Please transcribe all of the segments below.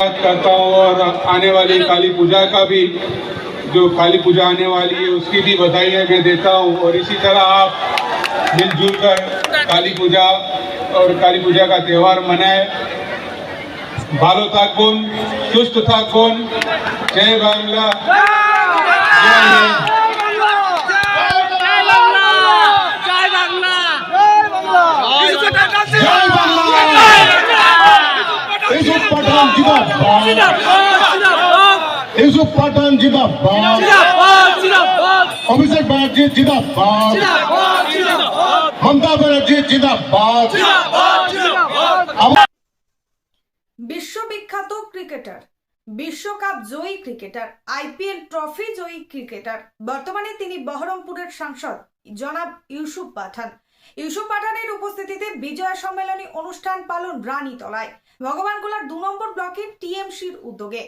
करता हूँ और आने वाली काली पूजा का भी, जो काली पूजा आने वाली है, उसकी भी बधाई मैं देता हूँ। और इसी तरह आप मिलजुल कर काली पूजा और काली पूजा का त्यौहार मनाए। भालो था कौन सुस्त था कौन जय बांग्ला। जय हिंद। পাঠান জিন্দাবাদ ইউসুফ পাঠান জিন্দাবাদ অভিষেক ব্যানার্জি জিন্দাবাদ মমতা ব্যানার্জি জিন্দাবাদ বিশ্ববিখ্যাত ক্রিকেটার বিশ্বকাপ জয়ী ক্রিকেটার আইপিএল ট্রফি জয়ী ক্রিকেটার বর্তমানে তিনি বহরমপুরের সাংসদ জনাব ইউসুফ পাঠান। ইউসুফ পাঠানের উপস্থিতিতে বিজয়া সম্মেলনী অনুষ্ঠান পালন রানীতলায়। ভগবানগোলার দু নম্বর ব্লকের টিএমসির উদ্যোগে।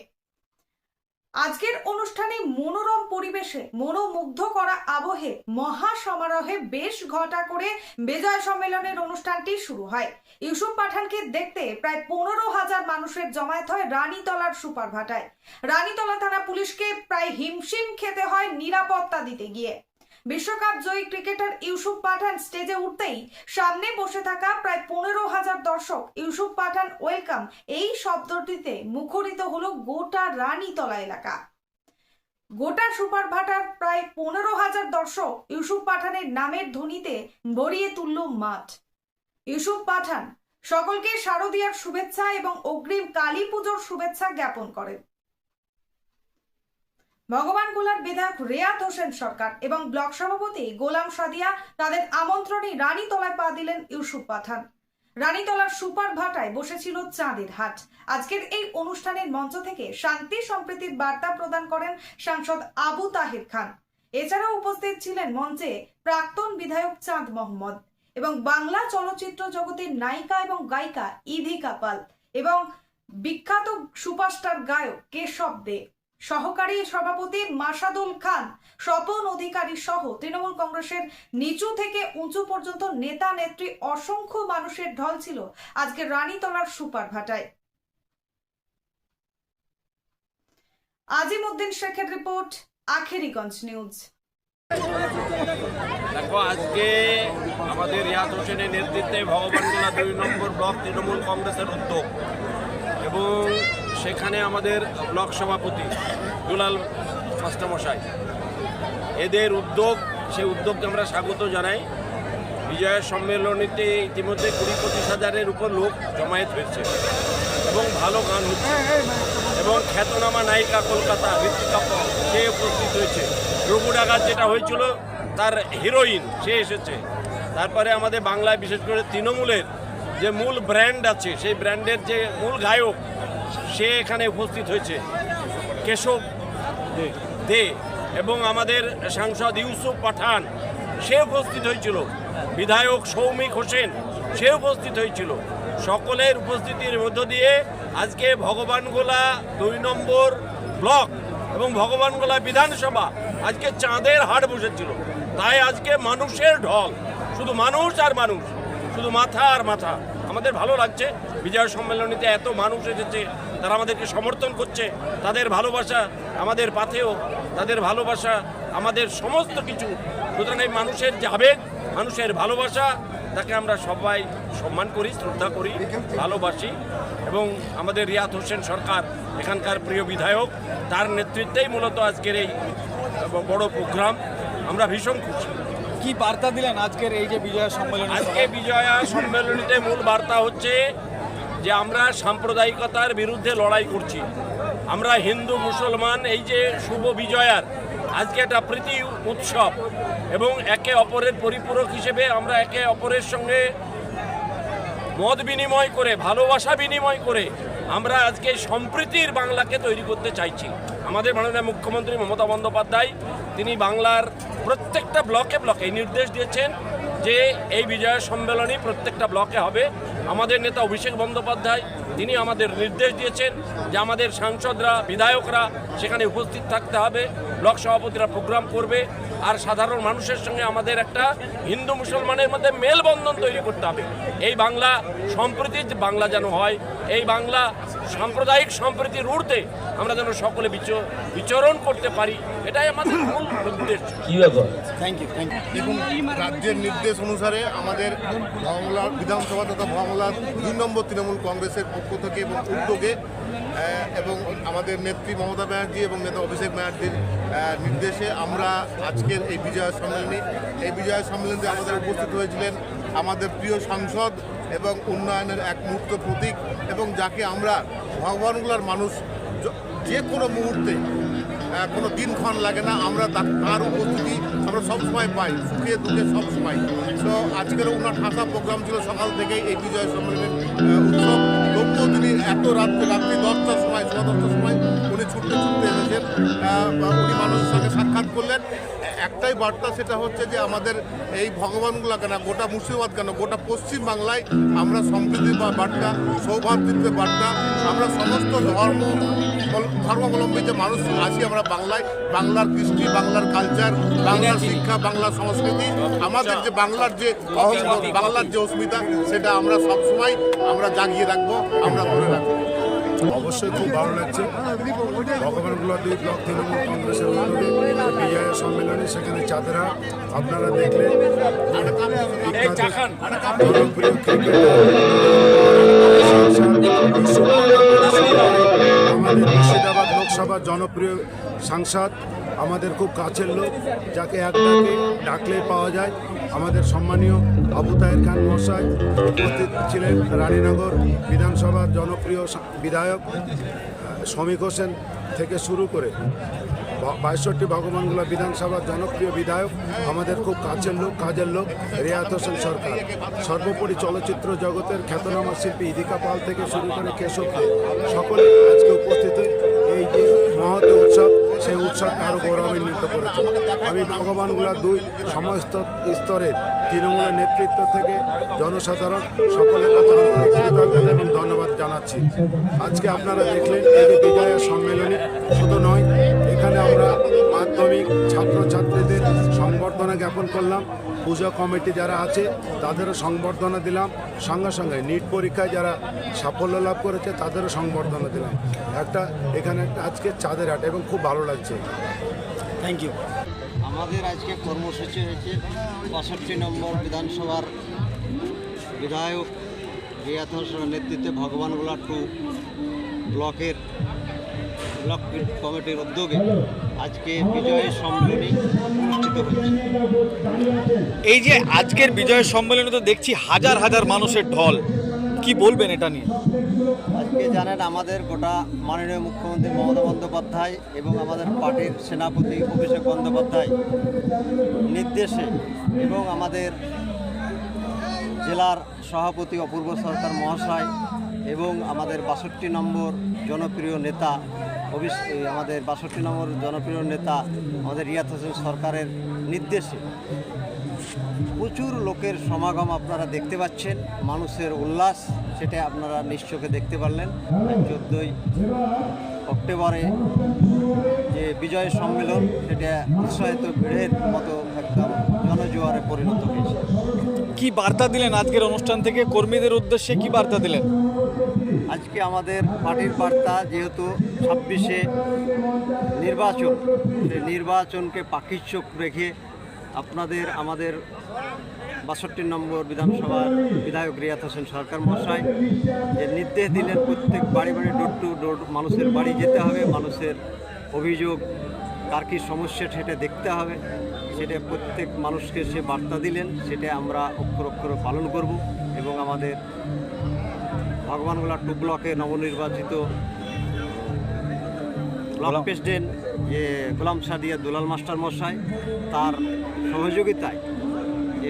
আজকের অনুষ্ঠানে মনোরম পরিবেশে মনোমুগ্ধ করা আবহে মহা সমারোহে বেশ ঘটা করে বিজয় সম্মেলনের অনুষ্ঠানটি শুরু হয়। ইউসুফ পাঠানকে দেখতে প্রায় পনেরো হাজার মানুষের জমায়েত হয় রানীতলার সুপারভাটায়। রানীতলা থানা পুলিশকে প্রায় হিমশিম খেতে হয় নিরাপত্তা দিতে গিয়ে। বিশ্বকাপ জয়ী ক্রিকেটার ইউসুফ পাঠান স্টেজে উঠতেই সামনে বসে থাকা প্রায় পনেরো হাজার দর্শক ইউসুফ পাঠান ওয়েলকাম এই শব্দটিতে মুখরিত হলো গোটা রানীতলা এলাকা। গোটা সুপার ভাটার প্রায় পনেরো হাজার দর্শক ইউসুফ পাঠানের নামের ধ্বনিতে ভরিয়ে তুলল মাঠ। ইউসুফ পাঠান সকলকে শারদীয়ার শুভেচ্ছা এবং অগ্রিম কালী পুজোর শুভেচ্ছা জ্ঞাপন করেন। ভগবান গোলার বিধায়ক রেয়াত হোসেন সরকার এবং ব্লক সভাপতি গোলাম সাদিয়া তাদের আমন্ত্রণে রানীতলায় পা দিলেন ইউসুফ পাঠান। রানীতলার সুপার ভাটায় বসেছিল চাঁদের হাট। আজকের এই অনুষ্ঠানের মঞ্চ থেকে শান্তি সম্প্রীতির বার্তা প্রদান করেন সাংসদ আবু তাহির খান। এছাড়াও উপস্থিত ছিলেন মঞ্চে প্রাক্তন বিধায়ক চাঁদ মোহাম্মদ এবং বাংলা চলচ্চিত্র জগতের নায়িকা এবং গায়িকা ইধিকা পাল এবং বিখ্যাত সুপারস্টার গায়ক কেশব দে। সহকারী সভাপতি মাসাদুল খান, স্বপন অধিকারী সহ তৃণমূল কংগ্রেসের নিচু থেকে উঁচু পর্যন্ত নেতা নেত্রী অসংখ্য মানুষের ঢল ছিল আজকে রানীতলার সুপার ভাটায় আজিমউদ্দিন শেখের রিপোর্ট, আখেরিগঞ্জ নিউজ। দেখো, আজকে আমাদের রিয়াদ হোসেনের নেতৃত্বে ভগবানগোলা দুই নম্বর ব্লক তৃণমূল কংগ্রেসের উদ্যোগ এবং সেখানে আমাদের ব্লক সভাপতি দুলাল মাস্টারমশাই এদের উদ্যোগ, সেই উদ্যোগকে আমরা স্বাগত জানাই। বিজয়া সম্মেলনীতে ইতিমধ্যে কুড়ি পঁচিশ হাজারের উপর লোক জমায়েত হয়েছে এবং ভালো গান হচ্ছে। এবং খ্যাতনামা নায়িকা কলকাতা ঋতিকা সে উপস্থিত হয়েছে। রঘু যেটা হয়েছিল, তার হিরোইন, সে এসেছে। তারপরে আমাদের বাংলায় বিশেষ করে তৃণমূলের যে মূল ব্র্যান্ড আছে, সেই ব্র্যান্ডের যে মূল গায়ক সে এখানে উপস্থিত হয়েছে। কেশব দে এবং আমাদের সাংসদ ইউসুফ পাঠান, সে উপস্থিত হয়েছিল। বিধায়ক সৌমিক হোসেন, সে উপস্থিত হয়েছিল। সকলের উপস্থিতির মধ্য দিয়ে আজকে ভগবানগোলা দুই নম্বর ব্লক এবং ভগবানগোলা বিধানসভা আজকে চাঁদের হাট বসেছিল। তাই আজকে মানুষের ঢল, শুধু মানুষ আর মানুষ, শুধু মাথা আর মাথা। আমাদের ভালো লাগছে। বিজয় সম্মেলনীতে এত মানুষ এসেছে, তারা আমাদেরকে সমর্থন করছে, তাদের ভালোবাসা আমাদের পাথেও তাদের ভালোবাসা আমাদের সমস্ত কিছু। সুতরাং এই মানুষের যে আবেগ, মানুষের ভালোবাসা, তাকে আমরা সবাই সম্মান করি, শ্রদ্ধা করি, ভালোবাসি এবং আমাদের রিয়াদ হোসেন সরকার, এখানকার প্রিয় বিধায়ক, তার নেতৃত্বেই মূলত আজকের এই বড় প্রোগ্রাম। আমরা ভীষণ খুশি। কি বার্তা দিলেন আজকের এই যে বিজয় সম্মেলন আজকে বিজয়া সম্মেলনীতে মূল বার্তা হচ্ছে যে আমরা সাম্প্রদায়িকতার বিরুদ্ধে লড়াই করছি। আমরা হিন্দু মুসলমান এই যে শুভ বিজয়ার আজকে একটা প্রীতি উৎসব এবং একে অপরের পরিপূরক হিসেবে আমরা একে অপরের সঙ্গে মত বিনিময় করে ভালোবাসা বিনিময় করে আমরা আজকে সম্প্রীতির বাংলাকে তৈরি করতে চাইছি। আমাদের মাননীয় মুখ্যমন্ত্রী মমতা বন্দ্যোপাধ্যায়, তিনি বাংলার প্রত্যেকটা ব্লকে ব্লকে নির্দেশ দিয়েছেন যে এই বিজয় সম্মেলনী প্রত্যেকটা ব্লকে হবে। আমাদের নেতা অভিষেক বন্দ্যোপাধ্যায়, তিনি আমাদের নির্দেশ দিয়েছেন যে আমাদের সাংসদরা, বিধায়করা সেখানে উপস্থিত থাকতে হবে, ব্লক সভাপতিরা প্রোগ্রাম করবে, আর সাধারণ মানুষের সঙ্গে আমাদের একটা হিন্দু মুসলমানের মধ্যে মেলবন্ধন তৈরি করতে হবে। এই বাংলা সম্প্রীতির বাংলা যেন হয়, এই বাংলা সাম্প্রদায়িক সম্প্রীতির ঊর্ধ্বে আমরা যেন সকলে বিচ- বিচরণ করতে পারি এটাই আমাদের মূল উদ্দেশ্য। থ্যাংক ইউ থ্যাংক ইউ দেখুন রাজ্যের নির্দেশ অনুসারে আমাদের বাংলা বিধানসভা তথা বাংলা দুই নম্বর তৃণমূল কংগ্রেসের পক্ষ থেকে এবং উদ্যোগে এবং আমাদের নেত্রী মমতা ব্যানার্জি এবং নেতা অভিষেক ব্যানার্জির নির্দেশে আমরা আজকের এই বিজয় সম্মেলনী এই বিজয় সম্মেলনে আমাদের উপস্থিত হয়েছিলেন আমাদের প্রিয় সাংসদ এবং উন্নয়নের এক মূর্ত প্রতীক এবং যাকে আমরা ভগবানগুলার মানুষ যে কোনো মুহূর্তে কোনো দিনক্ষণ লাগে না, আমরা তার উপস্থিতি আমরা সবসময় পাই, সুখে দুঃখে সবসময়। তো আজকের ওনার ঠাসা প্রোগ্রাম ছিল সকাল থেকেই এই বিজয় সম্মেলনের উৎসব। তবুও তিনি এত রাত্রে, রাত্রি দশটার সময়, সোয়া দশটার সময় উনি ছুটতে ছুটতে এসেছেন। উনি মানুষের সঙ্গে সাক্ষাৎ করলেন। একটাই বার্তা সেটা হচ্ছে যে আমাদের এই ভগবানগুলা কেন গোটা মুর্শিদাবাদ কেন গোটা পশ্চিম বাংলায় আমরা সম্প্রীতির বা- বার্তা সৌভাতৃত্বের বার্তা আমরা সমস্ত ধর্ম ধর্মাবলম্বী যে মানুষ আছি আমরা বাংলায় বাংলার কৃষ্টি বাংলার কালচার বাংলার শিক্ষা বাংলার সংস্কৃতি আমাদের যে বাংলার যে বাংলার যে অস্মিতা সেটা আমরা সবসময় আমরা জাগিয়ে রাখব আমরা ধরে রাখব। অবশ্যই খুব ভালো লাগছে। ভগবানগুলো দুই ব্লক তৃণমূল কংগ্রেসের বিজয় সম্মেলনে সেখানে চাঁদেরা আপনারা দেখলেন আমাদের মুর্শিদাবাদ লোকসভার জনপ্রিয় সাংসদ, আমাদের খুব কাছের লোক, যাকে এক ডাকে ডাকলেই পাওয়া যায়। আমাদের সম্মানীয় আবু তাহের খান মশাই উপস্থিত ছিলেন রানীনগর বিধানসভার জনপ্রিয় বিধায়ক আহ, শ্রমিক হোসেন থেকে শুরু করে বাইষট্টি ভগবানগুলা বিধানসভার জনপ্রিয় বিধায়ক আমাদের খুব কাছের লোক কাজের লোক রেয়াত হোসেন সরকার। সর্বোপরি চলচ্চিত্র জগতের খ্যাতনামা শিল্পী ইদিকা পাল থেকে শুরু করে কেশব সকলে আজকে উপস্থিত এই যে মহৎ উৎসব সেই উৎসবকে আরও গৌরবান্বিত করেছে। আমি ভগবানগুলা দুই সমস্ত স্তরের তৃণমূলের নেতৃত্ব থেকে জনসাধারণ সকলের কাছে এবং ধন্যবাদ জানাচ্ছি। আজকে আপনারা দেখলেন এই যে জ্ঞাপন করলাম। পুজো কমিটি যারা আছে তাদেরও সংবর্ধনা দিলাম। সঙ্গে সঙ্গে নিট পরীক্ষায় যারা সাফল্য লাভ করেছে তাদেরও সংবর্ধনা দিলাম। একটা এখানে একটা আজকে চাঁদের হাট এবং খুব ভালো লাগছে। থ্যাংক ইউ আমাদের আজকে কর্মসূচি হয়েছে বাষট্টি নম্বর বিধানসভার বিধায়ক রিয়াত হোসেনের নেতৃত্বে ভগবানগোলা টু ব্লকের ব্লক কমিটির উদ্যোগে আজকে বিজয় সম্মেলনী অনুষ্ঠিত হচ্ছে। এই যে আজকের বিজয় সম্মেলনে তো দেখছি হাজার হাজার মানুষের ঢল। কি বলবেন এটা নিয়ে? আজকে জানেন আমাদের গোটা মাননীয় মুখ্যমন্ত্রী মমতা বন্দ্যোপাধ্যায় এবং আমাদের পার্টির সেনাপতি অভিষেক বন্দ্যোপাধ্যায় নির্দেশে এবং আমাদের জেলার সভাপতি অপূর্ব সরকার মহাশয় এবং আমাদের বাষট্টি নম্বর জনপ্রিয় নেতা আমাদের বাষট্টি নম্বর জনপ্রিয় নেতা আমাদের রিয়াত হোসেন সরকারের নির্দেশে প্রচুর লোকের সমাগম আপনারা দেখতে পাচ্ছেন, মানুষের উল্লাস, সেটা আপনারা নিশ্চোখে দেখতে পারলেন। চোদ্দোই অক্টোবরে যে বিজয় সম্মেলন, সেটা উৎসাহিত ভিড়ের মতো একদম জনজোয়ারে পরিণত হয়েছে। কি বার্তা দিলেন আজকের অনুষ্ঠান থেকে? কর্মীদের উদ্দেশ্যে কি বার্তা দিলেন? আজকে আমাদের পার্টির বার্তা যেহেতু ছাব্বিশে নির্বাচন নির্বাচনকে চোখ রেখে আপনাদের আমাদের বাষট্টি নম্বর বিধানসভার বিধায়ক রিয়াত হোসেন সরকার মশাই যে নির্দেশ দিলেন প্রত্যেক বাড়ি বাড়ি ডোর টু ডোর মানুষের বাড়ি যেতে হবে, মানুষের অভিযোগ কার কী সমস্যা সেটা দেখতে হবে, সেটা প্রত্যেক মানুষকে সে বার্তা দিলেন, সেটা আমরা অক্ষর অক্ষরে পালন করব এবং আমাদের ভগবানগোলা টু ব্লকে নবনির্বাচিত। ব্লক প্রেসিডেন্ট যে গোলাম সাদিয়া দুলাল মাস্টার মশাই তার সহযোগিতায়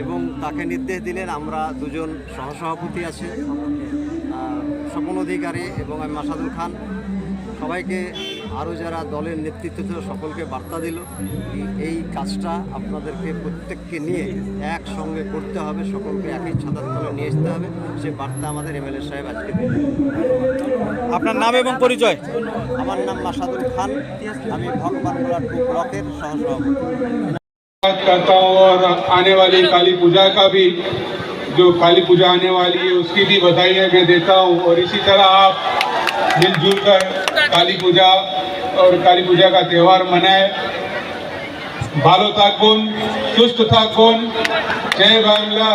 এবং তাকে নির্দেশ দিলেন আমরা দুজন সহসভাপতি আছে স্বপন অধিকারী এবং আমি মাসাদুল খান। সবাইকে আরও যারা দলের নেতৃত্ব ছিল সকলকে বার্তা দিল এই- এই কাজটা আপনাদেরকে প্রত্যেককে নিয়ে একসঙ্গে করতে হবে সকলকে একই ছাতার তলে নিয়ে আসতে হবে সে বার্তা আমাদের এমএলএ সাহেব আজকে দিলেন আপনার নাম এবং পরিচয় আমার নাম মাসাদুল খান আমি ভগবানগোলা টু ব্লকের সহসভাপতি बात करता हूँ और आने वाली काली पूजा का भी जो काली पूजा आने वाली है उसकी भी बधाइयाँ मैं देता हूँ और इसी तरह आप मिलजुल कर काली पूजा और काली पूजा का त्यौहार मनाए। भालो था कौन सुस्त था कौन जय बांग्ला।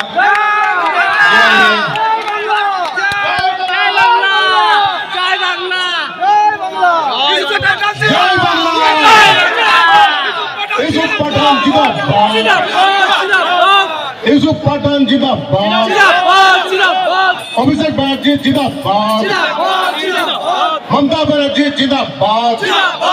यूसुफ पठान जिंदाबाद। अभिषेक बनर्जी जिंदाबाद। ममता बनर्जी। অভিষেক ব্যানার্জি জিন্দাবাদ মমতা ব্যানার্জি জিন্দাবাদ